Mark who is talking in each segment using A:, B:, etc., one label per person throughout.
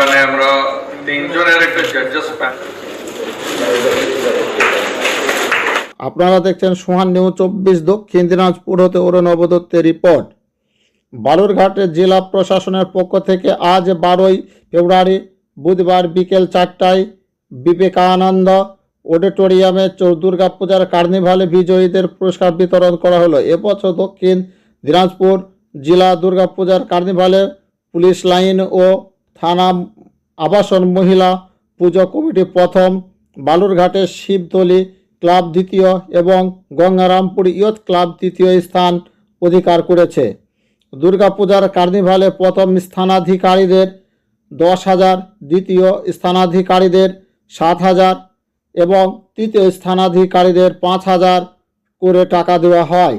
A: ওখানে আমরা তিনজনের একটা জাজেস
B: আপনারা দেখছেন সোহান নিউজ চব্বিশ, দক্ষিণ দিনাজপুর হতে অরুণব দত্তের রিপোর্ট বালুরঘাটের জেলা প্রশাসনের পক্ষ থেকে আজ বারোই ফেব্রুয়ারি বুধবার বিকেল চারটায় বিবেকানন্দ অডিটোরিয়ামে দুর্গাপূজার কার্নিভালে বিজয়ীদের পুরস্কার বিতরণ করা হলো। এবছর দক্ষিণ দিনাজপুর জেলা দুর্গাপূজার কার্নিভালে পুলিশ লাইন ও থানা আবাসন মহিলা পুজো কমিটি প্রথম, বালুরঘাটের শিবতলি ক্লাব দ্বিতীয় এবং গঙ্গারামপুর ইয়ত ক্লাব তৃতীয় স্থান অধিকার করেছে। দুর্গাপূজার কার্নিভালে প্রথম স্থানাধিকারীদের দশ হাজার, দ্বিতীয় স্থানাধিকারীদের সাত হাজার এবং তৃতীয় স্থানাধিকারীদের পাঁচ হাজার করে টাকা দেওয়া হয়।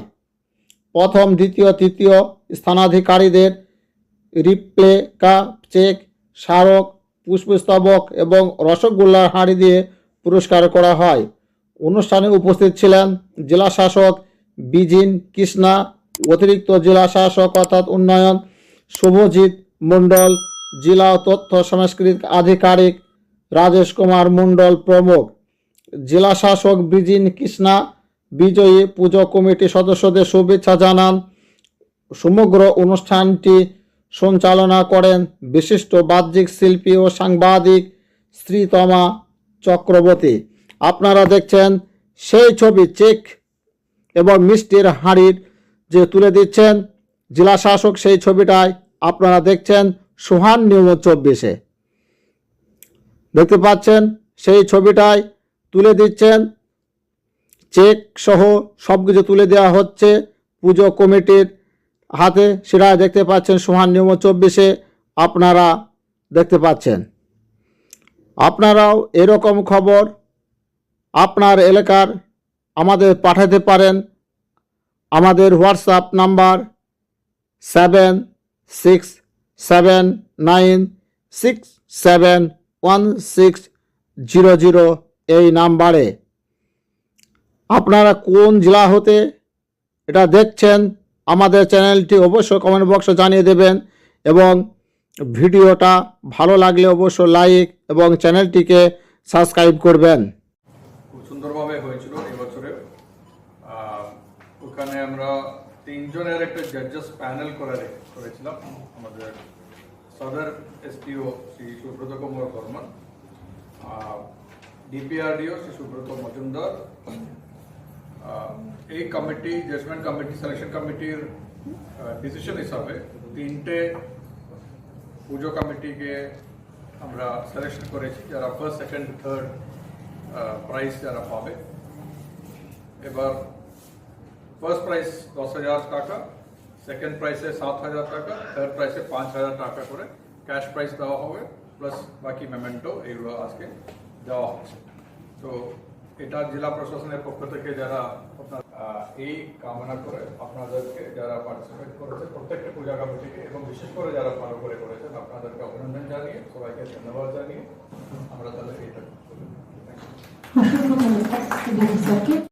B: প্রথম, দ্বিতীয়, তৃতীয় স্থানাধিকারীদের রিপ্লেকা চেক স্মারক, পুষ্পস্তবক এবং রসগোল্লার হাঁড়ি দিয়ে পুরস্কার করা হয়। অনুষ্ঠানে উপস্থিত ছিলেন জেলা শাসক বিজিন কৃষ্ণা, অতিরিক্ত জেলা শাসক অর্থাৎ উন্নয়ন শুভজিৎ মণ্ডল, জেলা তথ্য সাংস্কৃতিক আধিকারিক রাজেশ কুমার মণ্ডল প্রমুখ। জেলা শাসক বিজিন কৃষ্ণা, বিজয়ী পুজো কমিটি সদস্যদের শুভেচ্ছা জানান। সমগ্র অনুষ্ঠানটি সঞ্চালনা করেন বিশিষ্ট বাহ্যিক শিল্পী ও সাংবাদিক শ্রীতমা চক্রবর্তী। আপনারা দেখছেন সেই ছবি চেক এবং মিষ্টির হাঁড়ির যে তুলে দিচ্ছেন জেলা শাসক সেই ছবিটায় আপনারা দেখছেন সোহান নিউজ চব্বিশে। দেখতে পাচ্ছেন সেই ছবিটায় তুলে দিচ্ছেন চেক সহ সব কিছু তুলে দেওয়া হচ্ছে পুজো কমিটির হাতে সেটা দেখতে পাচ্ছেন, সোহান নিয়ম চব্বিশে আপনারা দেখতে পাচ্ছেন। আপনারাও এরকম খবর আপনার এলাকার আমাদের পাঠাতে পারেন। আমাদের WhatsApp number seven six seven nine six seven one six zero zero এই নাম্বারে। আপনারা কোন জেলা হতে এটা দেখছেন আমাদের চ্যানেলটি অবশ্যই কমেন্ট বক্সে জানিয়ে দেবেন এবং ভিডিওটা ভালো লাগলে অবশ্যই লাইক এবং চ্যানেলটিকে সাবস্ক্রাইব করবেন।
A: খুব সুন্দরভাবে হয়েছিল এবছরে ওখানে আমরা তিনজনের একটা জাজেস প্যানেল করে করেছিলাম, আমাদের সদর এসপিও শ্রী সুব্রত কুমার বর্মন ডিপিআরডিও শ্রী সুব্রত মজুমদার আহ, এই কমিটি জাজমেন্ট কমিটি সিলেকশন কমিটির ডিসিশন হিসাবে তিনটে পুজো কমিটিকে আমরা সিলেকশন করেছি যারা ফার্স্ট সেকেন্ড থার্ড প্রাইজ যারা পাবে এবার ফার্স্ট প্রাইস দশ হাজার টাকা সেকেন্ড প্রাইসে সাত হাজার টাকা থার্ড প্রাইসে পাঁচ হাজার টাকা করে ক্যাশ প্রাইস দেওয়া হবে প্লাস বাকি মেমেন্টো এগুলো আজকে দেওয়া হচ্ছে তো এটা জেলা প্রশাসনের পক্ষ থেকে যারা আপনার এই কামনা করে আপনাদেরকে যারা পার্টিসিপেট করেছে, প্রত্যেকটা পূজা কমিটিকে এবং বিশেষ করে যারা ভালো করে করেছেন, আপনাদেরকে অভিনন্দন জানিয়ে, সবাইকে ধন্যবাদ জানিয়ে আমরা তাহলে
C: ধন্যবাদ